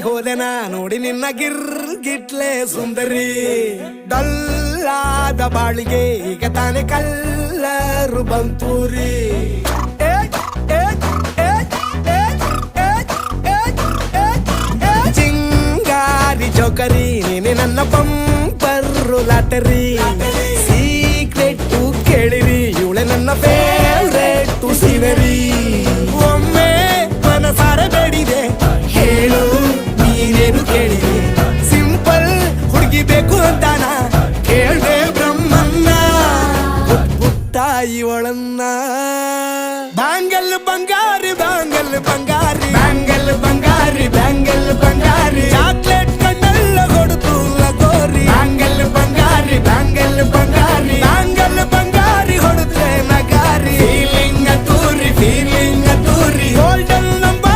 ಹೋದೆ ಹೋದೆನಾ ನೋಡಿ ನಿನ್ನ ಗಿರ್ ಗಿಟ್ಲೆ ಸುಂದರಿ. ಡಲ್ಲಾದ ಬಾಳಿಗೆ ಈಗ ತಾನೆ ಕಲ್ಲರು ಬಂತೂರಿ. ಚಿಂಗಾರಿ ಚೌಕರಿ ನೀನೆ ನನ್ನ ಪಂಪರ್ರು ಲಾಟರಿ. ಸೀಕ್ರೆಟ್ ಕೇಳಿರಿ, ಇವಳೆ ನನ್ನ ಫೇವ್ರೆಟ್ ಸೀನರಿ. தானா? கேளு பிரம்மன்னா புத்தாயி வளன்னா பாங்கல் பங்காரு பாங்கல் பங்காரு